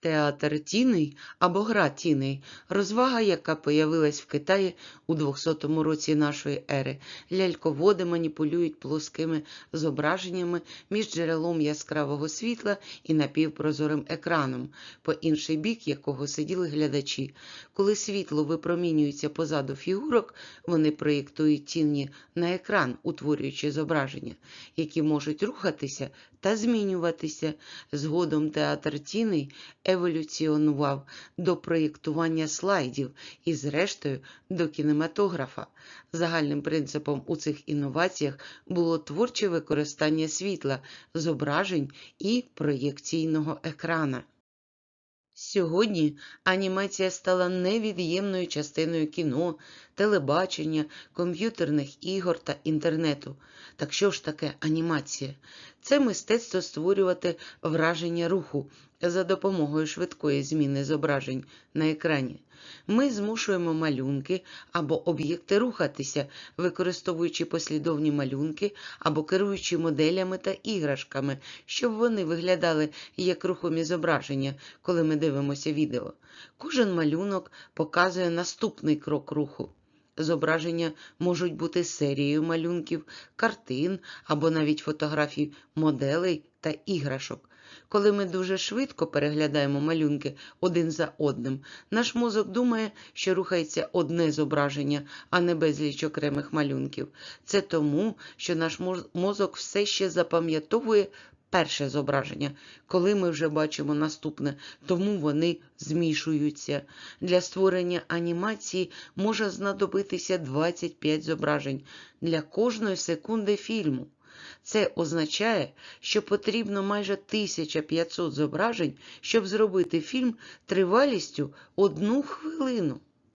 Театр тіней або гра тіней – розвага, яка появилась в Китаї у 200 році нашої ери. Ляльководи маніпулюють плоскими зображеннями між джерелом яскравого світла і напівпрозорим екраном, по інший бік якого сиділи глядачі. Коли світло випромінюється позаду фігурок, вони проєктують тіні на екран, утворюючи зображення, які можуть рухатися та змінюватися. Згодом театр тіней еволюціонував до проєктування слайдів і, зрештою, до кінематографа. Загальним принципом у цих інноваціях було творче використання світла, зображень і проєкційного екрана. Сьогодні анімація стала невід'ємною частиною кіно, телебачення, комп'ютерних ігор та інтернету. Так що ж таке анімація? Це мистецтво створювати враження руху за допомогою швидкої зміни зображень на екрані. Ми змушуємо малюнки або об'єкти рухатися, використовуючи послідовні малюнки або керуючи моделями та іграшками, щоб вони виглядали як рухомі зображення, коли ми дивимося відео. Кожен малюнок показує наступний крок руху. Зображення можуть бути серією малюнків, картин або навіть фотографій моделей та іграшок. Коли ми дуже швидко переглядаємо малюнки один за одним, наш мозок думає, що рухається одне зображення, а не безліч окремих малюнків. Це тому, що наш мозок все ще запам'ятовує перше зображення, коли ми вже бачимо наступне, тому вони змішуються. Для створення анімації може знадобитися 25 зображень для кожної секунди фільму. Це означає, що потрібно майже 1500 зображень, щоб зробити фільм тривалістю одну хвилину.